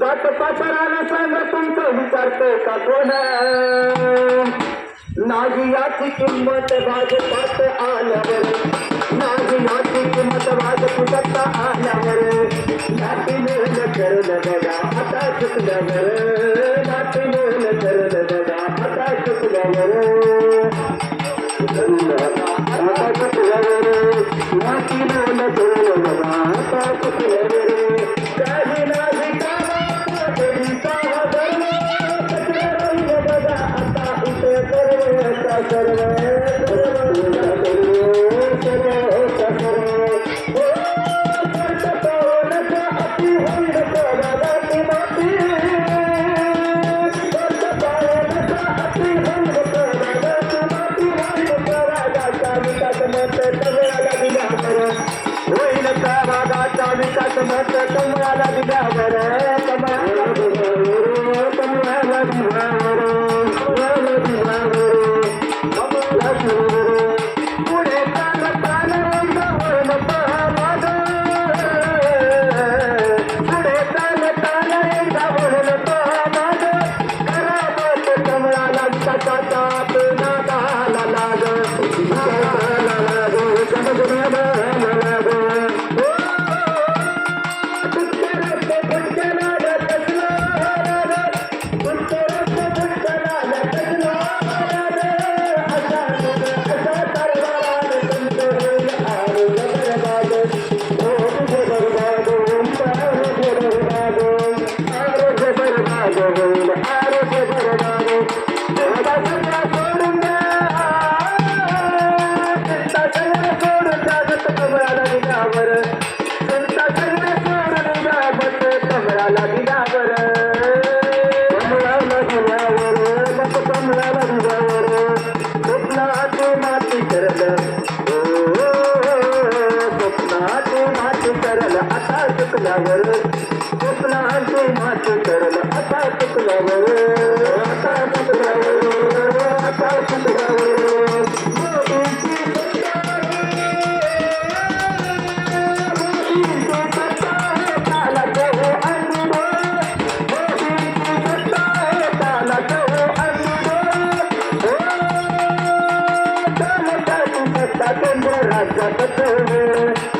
जात पाचाराला सांग तुमचं विचारते का कोण नागियाची किंमत भाजपात आल्यावर नागियाची किंमत भाजपुटात आल्यावर नाटी मेल करलं बघा आता चुकल्यावर नाटी मेल करलं बघा आता चुकल्यावर आता चुकल्यावर नाटी मेल करलं बघा सर्व विकास मत कमळाला दिल्यावर कमळ lover, just an auntie, not a girl, a perfect lover, a perfect lover, a perfect lover. I'm gonna go to the hospital.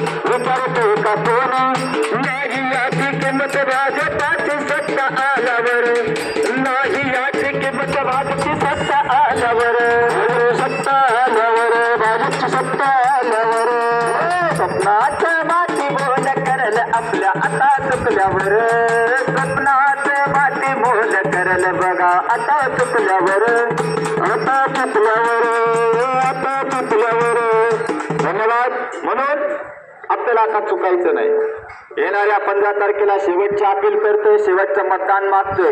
उतरतो का सोना नाही याची किंमत भाजपाची सत्ता आल्यावर नाही याची किंमत भाजपची सत्ता आल्यावर सत्ता आल्यावर भाजपची सत्ता आल्यावर स्वप्नाच्या माती बोल करल आपल्या आता चुकल्यावर स्वप्नाच्या माती बोल करल बघा आता चुकल्यावर आता चुकल्यावर आता चुकल्यावर धन्यवाद म्हणून आपल्याला आता चुकायचं नाही येणाऱ्या पंधरा तारखेला शेवटची अपील करतोय शेवटचं मतदान मागतोय